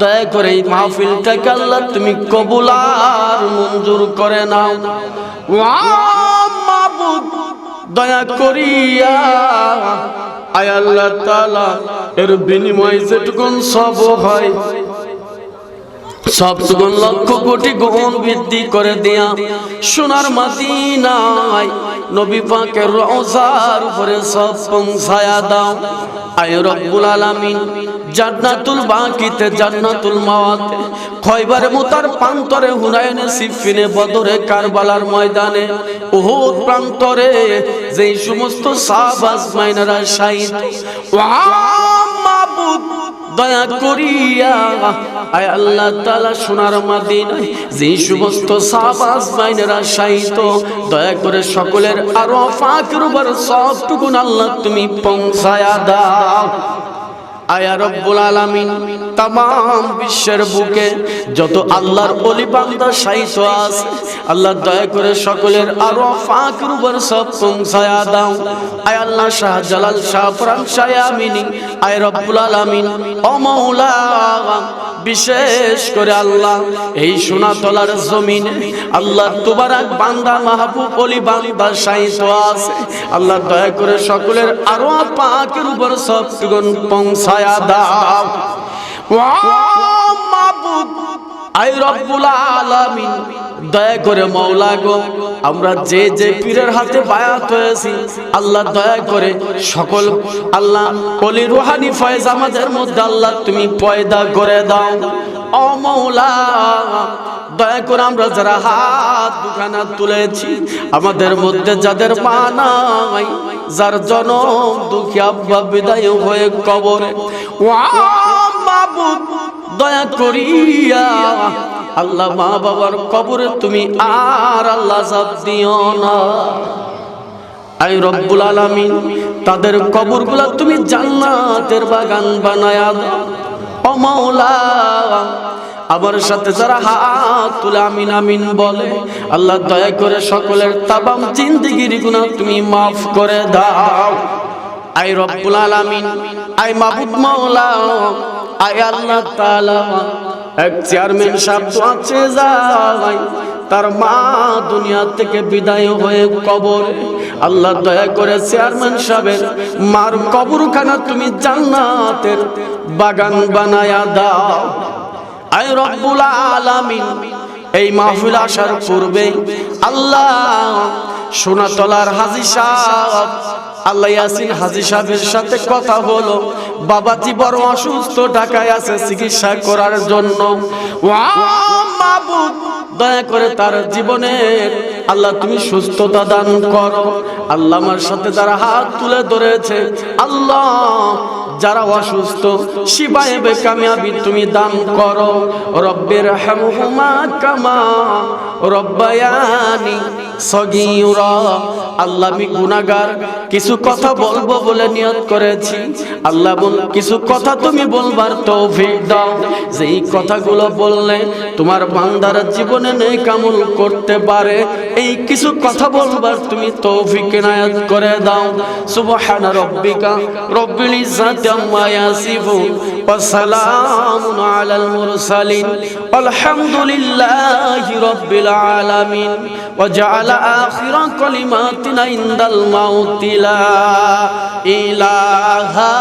দয়া করে এই মাহফিলটাকে আল্লাহ তুমি কবুল আর মঞ্জুর করে নাও। দয়া করিয়া আয় আল্লাহ তাআলা, এর বিনিময়ে যেটুকুন সব হয়। সব সুগুণ লক্ষ কোটি গুণ বৃদ্ধি করে দেয়া সোনার মাদিনায় নবী পাকের রওজার উপরে সব পৌঁছায়া দাও। আয় রব্বুল আলামিন জান্নাতুল বাকিতে, জান্নাতুল মাওয়াতে। খয়বার মুতার প্রান্তরে হুনায়নে, সিফিনে বদরে, কারবালার ময়দানে, উহুদ প্রান্তরে, যেই সমস্ত সাহাবাজ মাইনারা শাহিদ। মাবুদ দয়া করিয়া, আয় আল্লাহ তাআলা সোনার মাদিনায় যে সমস্ত সাহাবাজ বাইনেরা শাহিত দয়া করে সকলের আরও উপর সবটুকুন আল্লাহ তুমি পৌঁছায়া দাও। আয়া রব্বুল আলামিন তাম বিশ্বের বুকে যত আল্লাহর অলি বান্দা সাহিত্য আছে, আল্লাহ দয়া করে সকলের আরও ফাঁক উপর সব পৌঁছায়া দাও। আয় আল্লাহ শাহ জালাল শাহ ফরান শাহ আমিনী, আয় রব্বুল আলামিন, ও মাওলা বিশেষ করে আল্লাহ, এই সোনা তলার জমিনে আল্লাহ তোবারাক বান্দা, মাহবুব অলি বান্দা সাহিত্য আছে। আল্লাহ দয়া করে সকলের আরও পাকের উপর সব পৌঁছায়া দাও। আই রব্বুল আলামিন, দয়া করে মৌলা গো, আমরা যে যে পীরের হাতে বায়াত হয়েছি, আল্লাহ দয়া করে সকল, আল্লাহ কলি রুহানি ফয়েজ আমাদের মধ্যে আল্লাহ তুমি পয়দা করে দাও। ও মৌলা দয়া করে আমরা যারা হাত দুখানা তুলেছি, আমাদের মধ্যে যাদের মা নাই, যার জনম দুঃখী আব্বা বিদায় হয়ে কবরে। ওয়া মাবুদ দয়া করিয়া। আল্লাহ মা বাবার কবরে তুমি আর আল্লাহ জাব দিও না। আই রব্বুল আলামিন, তাদের কবরগুলা তুমি জান্নাতের বাগান বানায়া দাও। ও মাওলা, আমার সাথে যারা হাত তুলে আমিন আমিন বলে, আল্লাহ দয়া করে সকলের তাবাম জিন্দিগির গুনাহ তুমি মাফ করে দাও। আই রব্বুল আলামিন, আই মাবুদ মাওলা, আই আল্লাহ তাআলা। এক চেয়ারম্যান সাহেব তো আছে যাই, তার মা দুনিয়া থেকে বিদায় হয়ে কবর। আল্লাহ দয়া করে চেয়ারম্যান সাহেবের মার কবরখানা তুমি জান্নাতের বাগান বানায়া দাও। আই রব্বুল আলামিন এই মাহফিল আসার পূর্বে আল্লাহ সোনাতলার হাজি সাহেব, আল্লাহ ইয়াসিন হাজি সাহেবের সাথে কথা হলো বাবাজি বড় অসুস্থ, ঢাকায় আছে চিকিৎসা করার জন্য। দয়া করে তার জীবনের আল্লাহ তুমি সুস্থতা দান করো। আল্লাহ আমার সাথে যারা হাত তুলে ধরেছে। আল্লাহ যারা অসুস্থ শিবায় কামিয়াবি তুমি দান করো। রব্বের হেমা কামা রব্বায়ানি সগীরা আল্লাহ আমি গুনাহগার, কিছু কথা বলব বলে নিয়ত করেছি। আল্লাহ বল, কিছু কথা তুমি বলবার তৌফিক দাও। যেই কথাগুলো বললে তোমার বান্দার জীবনে নেই কামল করতে পারে, এই কিছু কথা বলবার তুমি তৌফিক নায়াত করে দাও। সুবহানা রাব্বিকা রব্বিল ইজ্জাতি আম্মা ইয়াসিফুন ওয়া সালামুন আলাল মুরসালিন। আলহামদুলিল্লাহি রাব্বিল আলামিন। ওয়া জাআলা আখিরা কালিমাতিনা ইনদাল মাউতি লা ইলাহা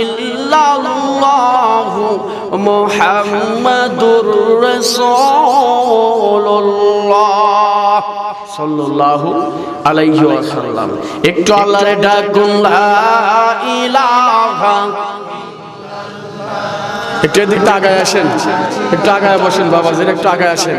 ইল্লাল্লাহু মুহাম্মাদুর রাসূলুল্লাহ। সাল্লাল্লাহু আলাইহি ওয়াসাল্লাম। একটু আল্লাহরে ডাকুন, লা ইলাহা একটু এদিকটা আগায় আসেন। একটু আগায় বসেন বাবাজির একটু আগায় আসেন।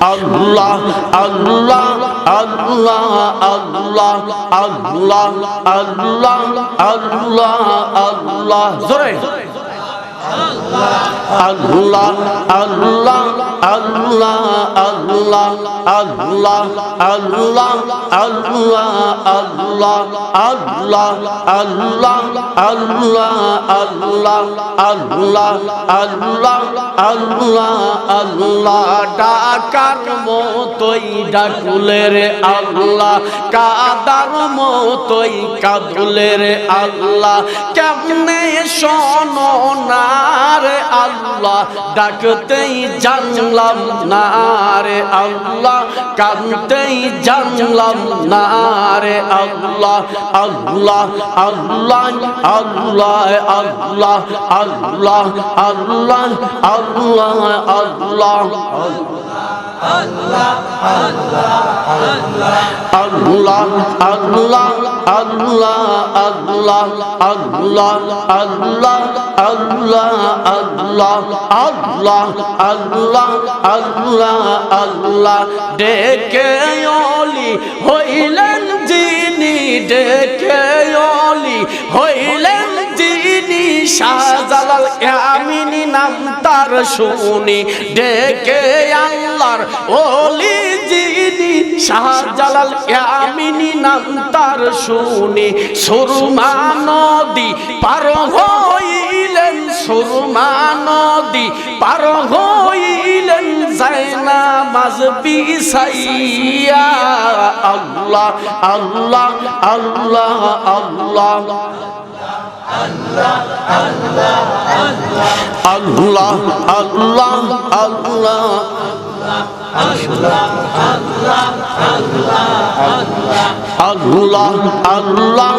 আল্লাহ আল্লাহ আল্লাহ আল্লাহ আল্লাহ আল্লাহ আল্লাহ আল্লাহ। জোরে। আল্লাহ আল্লাহ আল্লাহ আল্লাহ আল্লাহ আল্লাহ আল্লাহ আল্লাহ আল্লাহ আল্লাহ আল্লাহ আল্লাহ আল্লাহ আল্লাহ আল্লাহ আল্লাহ ডাকার মতোই ডাকুলের আল্লাহ কাদার মতোই কাদুলের আল্লাহ কেমনে শোনো না রে আল্লাহ, ডাকতেই জানলাম নারে আল্লাহ, কানতেই জানলাম নারে আল্লাহ আল্লাহ আল্লাহ আল্লাহ আল্লাহ আল্লাহ আল্লাহ আল্লাহ আল্লাহ আল্লাহ। ডেকে অলি হইলেন যিনি ডেকে অলি হইলেন যিনি শাহজালাল আমিনী নাম তার শুনি, ডেকে আল্লাহর ওলি যিনি শাহজালাল আমিনী নাম তার শুনি, সুরমা নদী পার হইলেন, সুরমা নদী পার হইলেন জায়না মাঝ বিছাইয়া আল্লাহ আল্লাহ আল্লাহ আল্লাহ। আল্লাহ আল্লাহ আল্লাহ আল্লাহ আল্লাহ আল্লাহ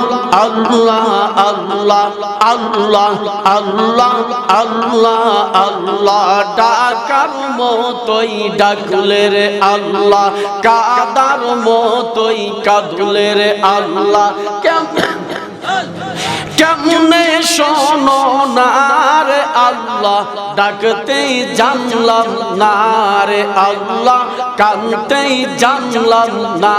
আল্লাহ আল্লাহ আল্লাহ আল্লাহ আল্লাহ ডাকার মতোই ডাকলের আল্লাহ কাদার মতোই কাদলের আল্লাহ কেমন কেমনে শোনো না রে আল্লাহ? ডাকতেই জানলাম না রে আল্লাহ। কানতেই জানলাম না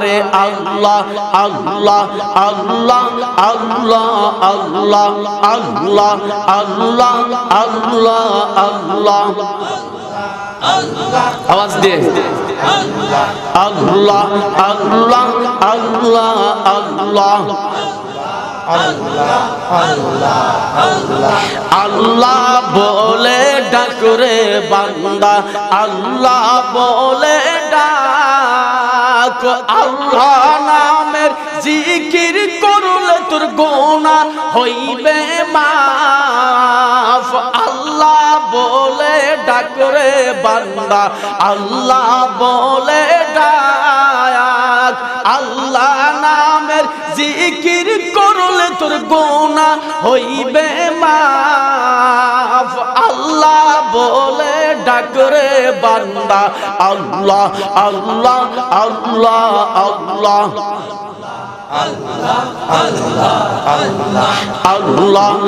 রে আল্লাহ। আল্লাহ আল্লাহ আল্লাহ আল্লাহ আল্লাহ আল্লাহ আল্লাহ আল্লাহ। আওয়াজ দে। আল্লাহ আল্লাহ আল্লাহ আল্লাহ। আল্লাহ বলে ডাকরে বান্দা, আল্লাহ বলে ডাক। আল্লাহ নামের জিকির করলে তোর গোনা হইবে মাফ। আল্লাহ বলে ডাকরে বান্দা, আল্লাহ বলে ডাক। আল্লাহ নামের জিকির তোর গোনা হইবে মাফ। আল্লাহ বলে ডাকরে বান্দা, আল্লাহ আল্লাহ আল্লাহ আল্লাহ। আল্লাহ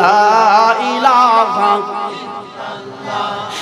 লা লা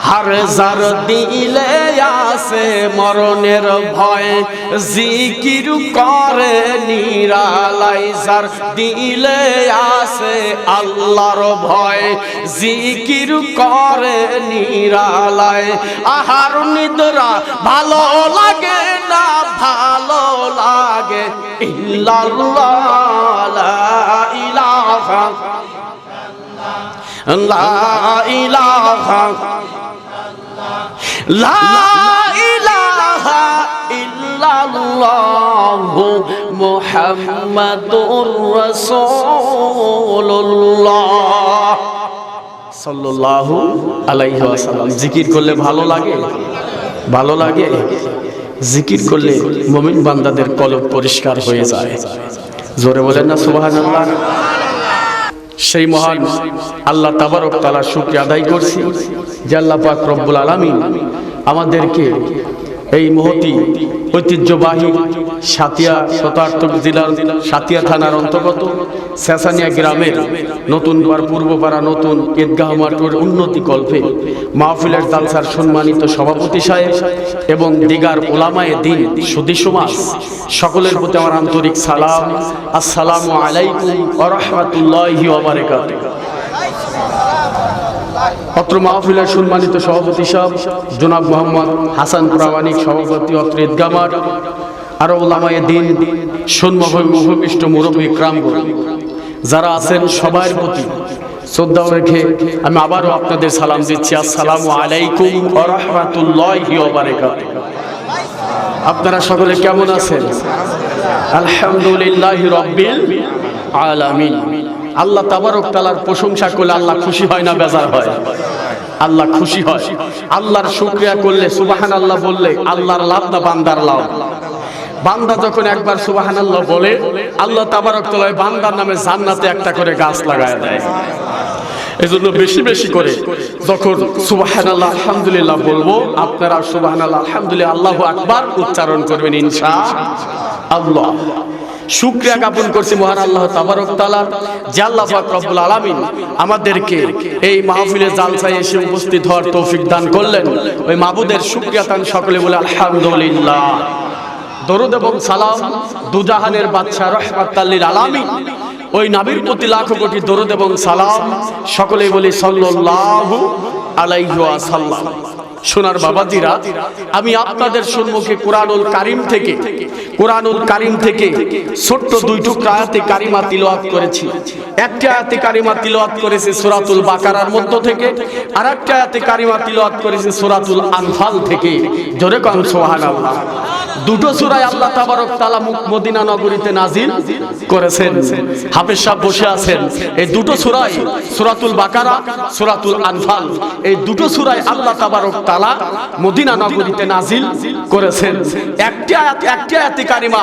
হার জার দিলে আসে মরণের ভয়। জিকির করে নিরালাই জার দিলে আসে আল্লাহর ভয়। জিকির করে নিরালায় আহার নিদ্রা ভালো লাগে না, ভালো লাগে। ইল্লাল্লাহ ইলাহা। লা ইলাহা। লা ইলাহা ইল্লাল্লাহ ইল্লাল্লাহু মুহাম্মাদুর রাসূলুল্লাহ। সাল্লাল্লাহু আলাইহি ওয়াসাল্লাম। জিকির করলে ভালো লাগে? ভালো লাগে? জিকির করলে মুমিন বান্দাদের কলব পরিষ্কার হয়ে যায়। জোরে বলেন না সুবহানাল্লাহ। সেই মহান আল্লাহ তাবারক তালা সুখে আদায় করছি যে আল্লাহ পাক রব্বুল আলমী আমাদেরকে এই মহতি ঐতিহ্যবাহী সাতিয়া শতার্থক জেলার সাতিয়া থানার অন্তর্গত সেসানিয়া গ্রামের নতুন পাড় পূর্বপাড়া নতুন ঈদগাহ মাঠের উন্নতি কল্পে মাহফিলের জালসার সম্মানিত সভাপতি সাহেব এবং দিগার ওলামায়ে দিন সুদী সকলের প্রতি আমার আন্তরিক সালাম। আসসালামু আলাইকুম ওয়া রাহমাতুল্লাহি অত্র মাহফিলের সম্মানিত সভাপতি সাহেব, জনাব মোহাম্মদ হাসান প্রামাণিক সভাপতি অত্র ঈদগামার, আরও ওলামায়ে দিন সন্মভূমিষ্ট মুরব্বী ক্রামগণ, যারা আছেন সবার প্রতি শ্রদ্ধা রেখে আমি আবারও আপনাদের সালাম দিচ্ছি। আসসালামু আলাইকুম রাহমাতুল্লাহি আপনারা সকলে কেমন আছেন? আলহামদুলিল্লাহ রব্বিল আলামিন। আল্লাহ তাবারক তালার প্রশংসা করলে আল্লাহ খুশি হয় না বেজার হয়? আল্লাহ খুশি হয়। আল্লাহর শুক্রিয়া করলে সুবাহান আল্লাহ বললে আল্লাহর লাভ না বান্দার লাভ। বান্দা যখন একবার সুবাহান আল্লাহ বলে, আল্লাহ তাবারক তালায় বান্দার নামে জান্নাতে একটা করে গাছ লাগায় দেয়। এজন্য বেশি বেশি করে যখন সুবাহান আল্লাহ আলহামদুলিল্লাহ বলব, আপনারা সুবাহান আল্লাহ আলহামদুলিল্লাহ, আল্লাহ আকবার উচ্চারণ করবেন ইনশা আল্লাহ। শুক্রিয়া জ্ঞাপন করছি মহান আল্লাহ তাবারক তালার যে আল্লাহ রব্বুল আলামিন আমাদেরকে এই মাহফিলে জালসায় এসে উপস্থিত হওয়ার তৌফিক দান করলেন। ওই মাবুদের শুক্রিয়া তান সকলে বলে আলহামদুলিল্লাহ। দরুদ এবং সালাম দুজাহানের বাদশাহ রহমাতাল্লিল আলামিন। ওই নাবির প্রতি লাখো কোটি দরুদ এবং সালাম সকলেই বলি সাল্লাল্লাহু আলাইহি ওয়াসাল্লাম। সোনার বাবাজিরা, আমি আপনাদের সম্মুখে কোরআনুল কারিম থেকে, কোরআনুল কারিম থেকে ছোট্ট দুই টুকরা আয়াতে কারিমা তিলাওয়াত করেছি। একটা আয়াতে কারিমা তিলাওয়াত করেছে সূরাতুল বাকারার মধ্য থেকে আর একটা আয়াতে কারিমা তিলাওয়াত করেছে সূরাতুল আনফাল থেকে। জোরে কোন সুবহানাল্লাহ। দুটো সূরায় আল্লাহ তাবারক তাআলা মদিনা নগরীতে নাজিল করেছেন। হাফেজ সাহেব বসে আছেন। এই দুটো সূরায় সুরাতুল বাকারা, সুরাতুল আনফাল, এই দুটো সূরায় আল্লাহ তাবারক তালা মদিনা নগরীতে নাজিল করেছেন। একটি আয়াত, একটি আয়াতে কারিমা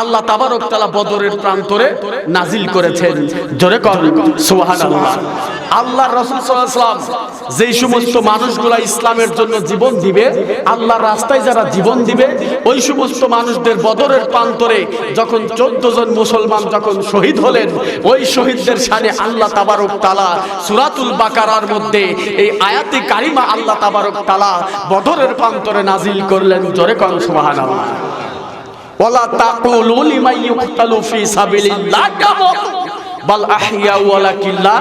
আল্লাহ তাবারক তালা বদরের প্রান্তরে নাজিল করেছেন। জোরে কর সুবহানাল্লাহ। আল্লাহ রসুল ওয়াসাল্লাম যেই সমস্ত মানুষগুলা ইসলামের জন্য জীবন দিবে, আল্লাহর রাস্তায় যারা জীবন দিবে, ওই সমস্ত মানুষদের বদরের প্রান্তরে যখন চোদ্দ জন মুসলমান যখন শহীদ হলেন, ওই শহীদদের সানে আল্লাহ তাবারক তালা সুরাতুল বাকারার মধ্যে এই আয়াতি কারিমা আল্লাহ তাবারক তালা বদরের প্রান্তরে নাজিল করলেন। জোরে কন, সুবহানাল্লাহ। ওয়ালা তাকুলু লিমান ইউকতালু ফি সাবিলিল্লাহ। বাল আহিয়া ওয়ালা কিল্লা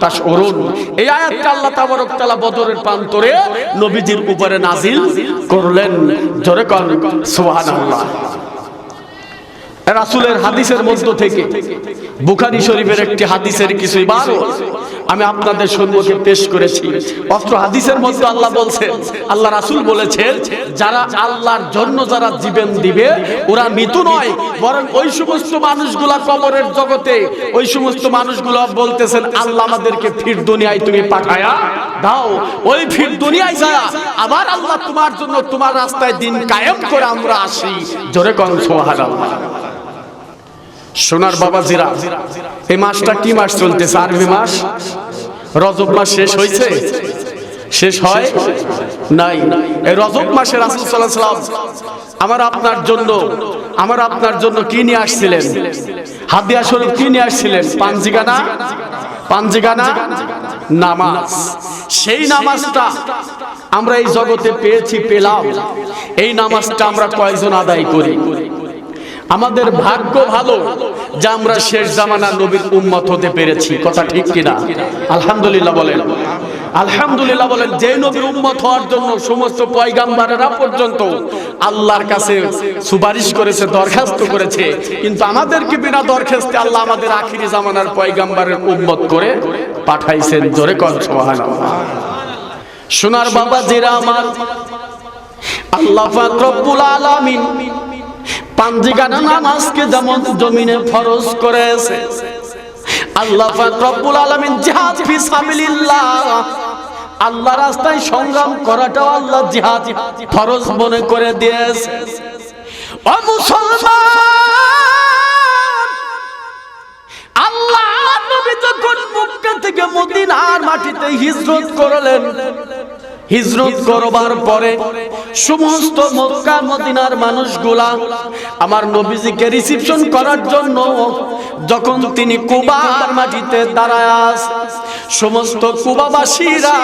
তাশউরুন। এই আয়াতটা আল্লাহ তাবারক তাআলা বদরের প্রান্তরে নবীজির উপরে নাজিল করলেন। জোরে কোন, সুবহানাল্লাহ। রাসূলের হাদিসের মধ্য থেকে বুখারী শরীফের একটি হাদিসের কিছু ইবারত আমি আপনাদের সম্মুখে পেশ করেছি। অস্ত্র হাদিসের মধ্যে আল্লাহ বলছেন, আল্লাহ রাসুল বলেছেন, যারা আল্লাহর জন্য যারা জীবন দিবে, ওরা মৃত্যু নয়, বরং ওই সমস্ত মানুষগুলা কবরের জগতে, ওই সমস্ত মানুষগুলো বলতেছেন, আল্লাহ আমাদেরকে ফির দুনিয়ায় তুমি পাঠায়া। দাও, ওই ফির দুনিয়ায় যায়, আবার আল্লাহ তোমার জন্য তোমার রাস্তায় দিন কায়েম করে আমরা আসি। জোরে কোন, সুবহানাল্লাহ। সোনার বাবাজিরা, এই মাসটা কি মাস চলতেছে? আরবি মাস? রজব মাস শেষ হয়েছে? শেষ হয়? নাই। এই রজব মাসে রাসূল আমার আপনার জন্য, আমার আপনার জন্য কি নিয়ে আসছিলেন? হাদিয়া স্বরূপ কি নিয়ে আসছিলেন? পাঞ্জিগানা পাঞ্জিগানা নামাজ। সেই নামাজটা আমরা এই জগতে পেয়েছি, পেলাম। এই নামাজটা আমরা কয়জন আদায় করি? আমাদের ভাগ্য ভালো যে আমরা শেষ জামানা নবীর উম্মত হতে পেরেছি। কথা ঠিক কিনা? আলহামদুলিল্লাহ বলেন। আলহামদুলিল্লাহ বলেন, যে নবীর উম্মত হওয়ার জন্য সমস্ত পয়গাম্বারেরা পর্যন্ত আল্লাহর কাছে সুপারিশ করেছে, দরখাস্ত করেছে। কিন্তু আমাদেরকে বিনা দরখাস্তে আল্লাহ আমাদের আখিরি জামানার পয়গাম্বারের উম্মত করে পাঠাইছেন। জোরে কর সুবহানাল্লাহ। সোনার বাবা জেরা আমার, আল্লাহ পাক রব্বুল আলামিন পাঞ্জিগানা নামাজকে যেমন জমিনে ফরজ করেছে। আল্লাহ রব্বুল আলামিন জিহাদ ফি আল্লাহ রাস্তায় সংগ্রাম করাটাও আল্লাহ জিহাদ ফরজ মনে করে দিয়েছে। ও মুসলমান, আল্লাহ নবী যখন মক্কা থেকে মদিনার মাটিতে হিজরত করলেন, হিজরত করবার পরে সমস্ত মক্কা, মদিনার মানুষগুলা আমার নবীজিকে রিসিপশন করার জন্য যখন তিনি কুবার মাটিতে দাঁড়ায়, সমস্ত কুবাবাসীরা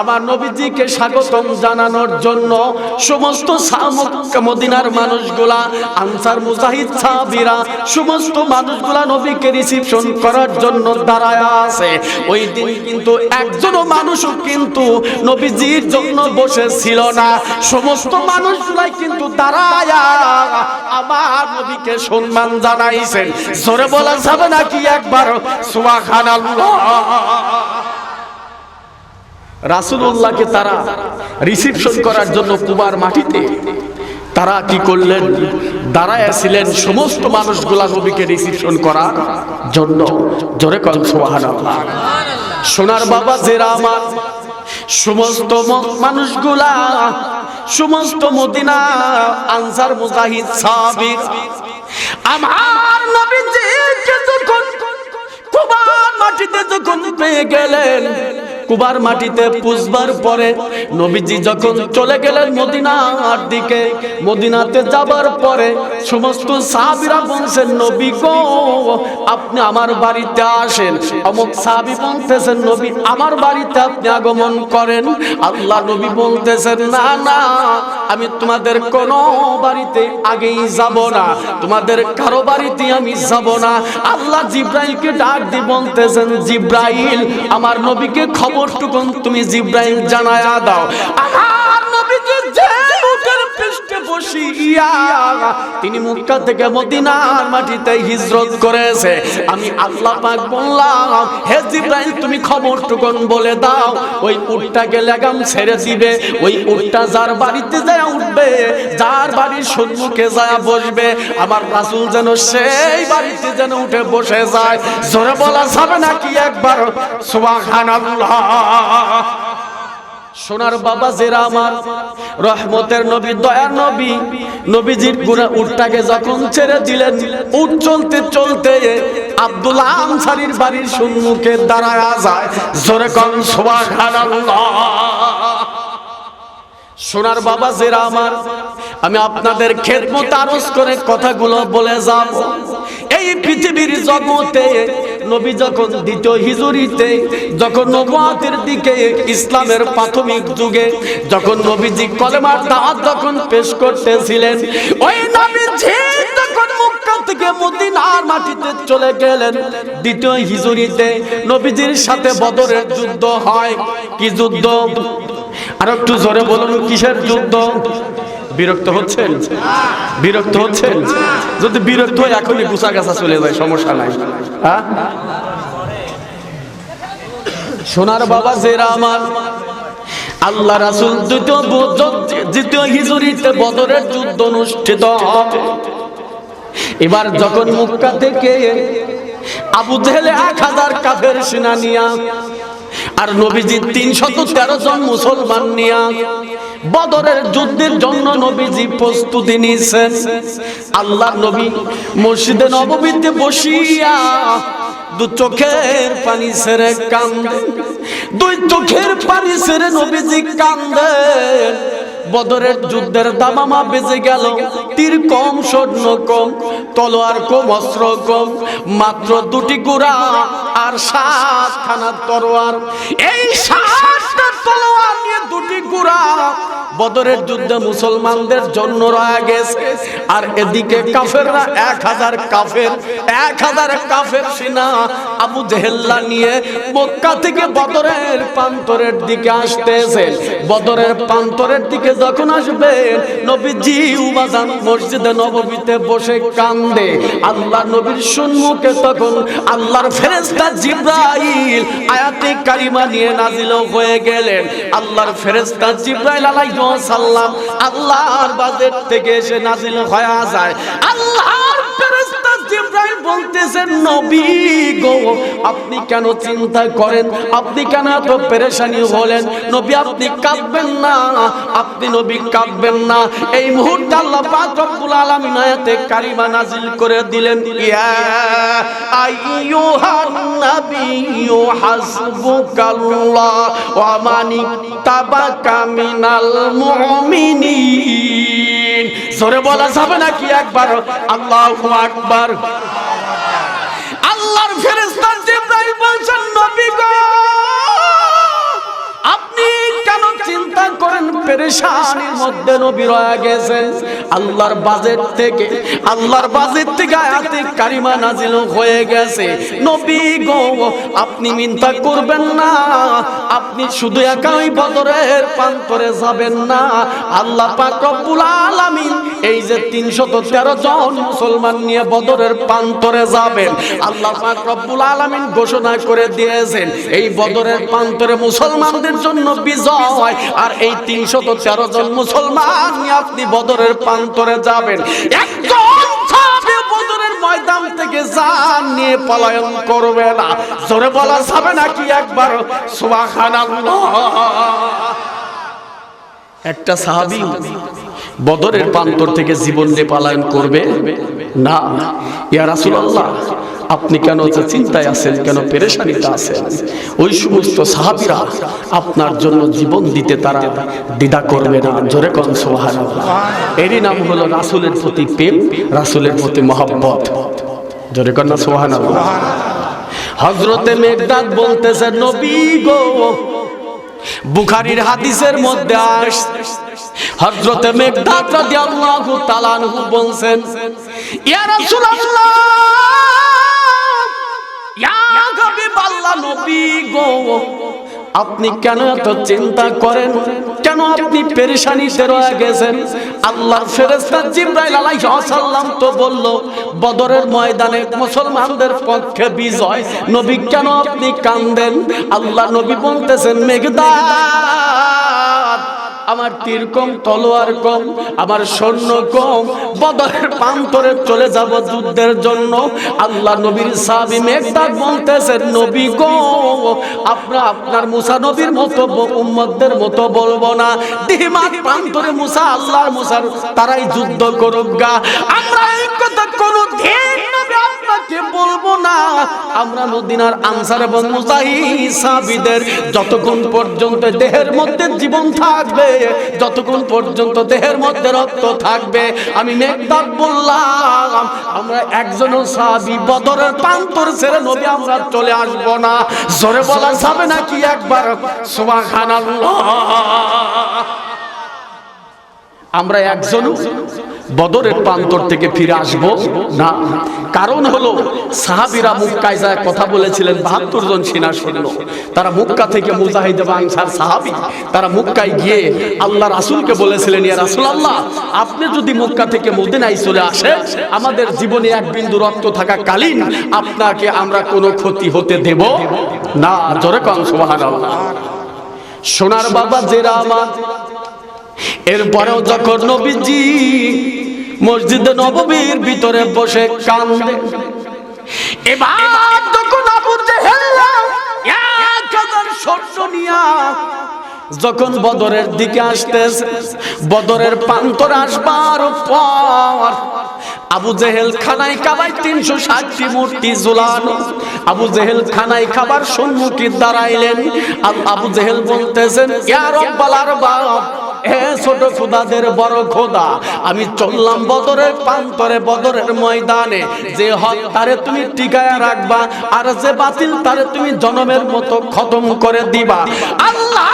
আমার নবীজিকে স্বাগতম জানানোর জন্য সমস্ত মদিনার মানুষগুলা, আনসার মুজাহিদ সাহাবীরা, সমস্ত মানুষগুলা নবীকে রিসিপশন করার জন্য দাঁড়ায় আছে। ওই দিন কিন্তু একজনও মানুষও কিন্তু নবীজির জন্য বসে ছিল না। সমস্ত মানুষগুলাই কিন্তু দাঁড়ায়। আমার নবীকে সম্মান জানাইছেন। জোরে বলা যাবে নাকি একবার? সুবহানাল্লাহ। রাসূলুল্লাহকে তারা রিসিপশন করার জন্য কুবার মাটিতে, তারা কি করলেন? দাঁড়ায় ছিলেন সমস্ত মানুষগুলা নবীকে রিসিপশন করার জন্য। জোরে সুবহানাল্লাহ। সোনার বাবা জেরা আমার, সমস্ত মানুষগুলা, সমস্ত মদিনা আনসার, মুজাহিদ সাবির আমার নবীজিকে যখন কুবার মাটিতে যখন পেয়ে গেলেন কুবার মাটিতে পুষবার পরে নবীজি যখন চলে গেলেন মদিনার দিকে, মদিনাতে যাবার পরে সমস্ত সাহাবিরা বলছেন, নবী গো, আপনি আমার বাড়িতে আসেন। অমুক সাহাবি বলতেছেন, নবী, আমার বাড়িতে আপনি আগমন করেন। আল্লাহ নবী বলতেছেন, না না আমি তোমাদের কোন বাড়িতে আগেই যাব না। তোমাদের কারও বাড়িতে আমি যাব না। আল্লাহ জিব্রাইলকে ডাক দি বলতেছেন, জিব্রাইল, আমার নবীকে খবরটুকু তুমি জিব্রাইল জানায়া দাও। আমার নবীকে যে পৃষ্ঠে বসিয়া, তিনি মক্কা থেকে মদিনার মাটিতে হিজরত করেছে। আমি আল্লাহ পাক বললাম, হে জিব্রাইল, তুমি খবরটুকু বলে দাও, ওই উটটাকে লাগাম ছেড়ে দিবে, ওই উটটা যার বাড়িতে যায় উঠবে, যার বাড়ির সম্মুখে যায় বসবে, আমার রাসূল যেন সেই বাড়িতে যেন উঠে বসে যায়। জোরে বলা যাবে নাকি একবার? সুবহানাল্লাহ। সোনার বাবা জেরা আমার, রহমতের নবী, দয়ার নবী, নবীজির গুণা উটটাকে যখন ছেড়ে দিলেন, উট চলতে চলতে আব্দুল আনসারির বাড়ির সম্মুখে দাঁড়ায় যায়। জোরে কন সোনার বাবা জেরা আমার, আমি আপনাদের খেদমত আরজ করে কথাগুলো বলে যাব। এই পৃথিবীর জগতে নবী যখন দ্বিতীয় হিজুরিতে, যখন নবাতের দিকে ইসলামের প্রাথমিক যুগে, যখন নবীজি কলেমার দাওয়াত যখন পেশ করতেছিলেন, ওই নবীজি চলে গেলেন, দ্বিতীয় হিজুরিতে নবীজির সাথে যুদ্ধ হয়। কি যুদ্ধ? আর একটু জোরে বলুন, কিসের যুদ্ধ? বিরক্ত হচ্ছেন বিরক্ত হচ্ছেন যদি বিরক্ত হয়, এখনই গুছা গাছা চলে যায়, সমস্যা নাই। হ্যাঁ? সোনার বাবা জেরা আমার। আল্লাহ রাসুল দ্বিতীয় দ্বিতীয় হিজুরিতে বদরের যুদ্ধ অনুষ্ঠিত এবার যখন মুক্কা থেকে আবু জেহেলে এক হাজার কাফের সেনা নিয়া, আর নবীজি তিনশত তেরো জন মুসলমান নিয়া বদরের যুদ্ধের জন্য নবীজি প্রস্তুতি নিয়েছেন। আল্লাহ নবী মসজিদে নবমীতে বসিয়া দু চোখের পানি ছেড়ে কান্দে, দুই চোখের পানি ছেড়ে নবীজি কান্দে। বদরের যুদ্ধের দামামা বেজে গেল, তীর কম, স্বর্ণ কম, তলোয়ার কম, অস্ত্র কম, মাত্র দুটি গুড়া আর সাতখানা তরোয়ার। এই বদরের যুদ্ধে মুসলমানদের জন্য রয়ে গেছে। আর এদিকে কাফেররা এক হাজার কাফের, এক হাজার কাফের সেনা আবু জেহেল্লা নিয়ে মক্কা থেকে বদরের প্রান্তরের দিকে আসতেছে। বদরের প্রান্তরের দিকে যখন আসবে, নবীজি উবাজান মসজিদে নববীতে বসে কান্দে। আল্লাহ নবীর সম্মুখে তখন আল্লাহর ফেরেশতা জিব্রাইল আয়াতে কারিমা নিয়ে নাজিল হয়ে গেলেন। আল্লাহর ফেরেশতা জিব্রাইল আলাইহিস সালাম আল্লাহর বাজেট থেকে এসে নাজিল হয়ে যায়। ফেরেশতা জিব্রাইল বলতেছেন, নবী গো, আপনি কেন চিন্তা করেন? আপনি কেন এত পেরেশানি হলেন নবী, আপনি কাঁদবেন না। আপনি নবী কাঁদবেন না। এই মুহূর্তে আল্লাহ পাক রব্বুল আলামিন কারিমা নাজিল করে দিলেন, ইয়া আইয়ুহান নাবিয়্যু হাসবুকাল্লাহ ওয়া মান ইত্তাবাকা মিনাল মুমিনিন। জোরে বলা যাবে না কি একবার? আল্লাহ আকবার। আল্লাহর ফেরেস্তা জিব্রাইল বলছেন, নবী গো, আপনি কেন চিন্তা করেন পেরেশানির মধ্যে নবী রয়ে গেছেন আল্লাহর বাজেট থেকে, আল্লাহর বাজেট থেকে আয়াতে কারিমা নাজিল হয়ে গেছে। নবী গো, আপনি চিন্তা করবেন না। আপনি শুধু একাই বদরের প্রান্তরে যাবেন না। আল্লাহ পাক রব্বুল আলামিন এই যে 313 জন মুসলমান নিয়ে বদরের প্রান্তরে যাবেন, আল্লাহ পাক রব্বুল আলামিন ঘোষণা করে দিয়েছেন, এই বদরের প্রান্তরে মুসলমানদের জন্য বিজয়। আর এই 313 জন মুসলমান নিয়ে আপনি বদরের প্রান্তরে যাবেন। বদরের থেকে নিয়ে পলায়ন করবে না। বলা যাবে নাকি একবার? একটা সাহাবী বদরের প্রান্তর থেকে জীবন দিয়ে পালায়ন করবে? না। ইয়া রাসূলুল্লাহ, আপনি কেন যে চিন্তায় আছেন, কেন পেরেশানিতে আছেন? ওই সমস্ত সাহাবীরা আপনার জন্য জীবন দিতে তারা দ্বিধা করবে না। জোরে কোন সুবহানাল্লাহ। এরই নাম হলো রাসূলের প্রতি প্রেম, রাসূলের প্রতি মহব্বত। জোরে কোন না সুবহানাল্লাহ। হযরতে মেঘদাদ বলতেছে, নবী গো, বুখারীর হাদিসের মধ্যে আস হযরতে মেঘদাদ রাদিয়াল্লাহু তাআলা আনহু বলছেন, ইয়া রাসূলুল্লাহ, ইয়া হাবিবাল্লাহ নবী গো, আপনি কেন এত চিন্তা করেন? কেন আপনি পেরেশানিতে রয়ে গেছেন? আল্লাহর ফেরেশতা জিবরাইল আলাইহিস সালাম তো বলল, বদরের ময়দানে মুসলমানদের পক্ষে বিজয়, নবী কেন আপনি কান্দেন? আল্লাহ নবী বলতেছেন, মেঘদাদ আমার তীর কম, তলোয়ার কম, আমার সৈন্য কম, বদরের প্রান্তরে চলে যাব যুদ্ধের জন্য। আল্লাহ নবীর সাহাবী মেঘদাদ বলতেছেন, নবী গো, আমরা আপনার মুসা নবীর মতো উম্মতদের মতো বলব না। দিমাগ প্রান্তরে মুসা আল্লাহর মুসার তারাই যুদ্ধ করুক গা। আমরা এই কথা কোনো দিন নবী আপনাকে বলব না। আমরা আনসার এবং যতক্ষণ পর্যন্ত দেহের মধ্যে জীবন থাকবে, যতক্ষণ পর্যন্ত দেহের মধ্যে রক্ত থাকবে, আমি মেঘদাদ বললাম, আমরা একজনও সাহাবী বদরের প্রান্তর ছেড়ে নবী আমরা চলে আসব না। জোরে বলা যাবে নাকি একবার? আমরা একজনও বদরের প্রান্তর থেকে ফিরে আসব? না। কারণ হলো, সাহাবিরা মুক্কায় যায় কথা বলেছিলেন, বাহাত্তর জন সিনা সৈন্য। তারা মুক্কা থেকে মুজাহিদ এবং আনসার সাহাবি। তারা মুক্কায় গিয়ে আল্লাহ রাসূলকে বলেছিলেন, ইয়া রাসূলুল্লাহ, আপনি যদি মুক্কা থেকে মদিনায় চলে আসে আমাদের জীবনে এক বিন্দু রক্ত থাকা কালীন আপনাকে আমরা কোনো ক্ষতি হতে দেব না। জোরে কন সুবহানাল্লাহ। সোনার বাবা জেরা আমার এরপরেও যখন নবীজি মসজিদে নববীর ভিতরে বসে কান্দে, এবার যখন যখন বদরের দিকে আসতেছে, বদরের প্রান্তর আসবার পর আবু জেহেল খানাই কাবাই তিনশো ষাটটি মূর্তি ঝুলানো আবু জেহেল খানাই খাবার সম্মুখে দাঁড়াইলেন। আবু জেহেল বলতেছেন, ইয়া রব্বাল আরবাব হে ছোট খোদাদের বড় খোদা, আমি চললাম বদরের প্রান্তরে, বদরের ময়দানে। যে হক তারে তুমি টিকায় রাখবা, আর যে বাতিল তারে তুমি জনমের মতো খতম করে দিবা। আল্লাহ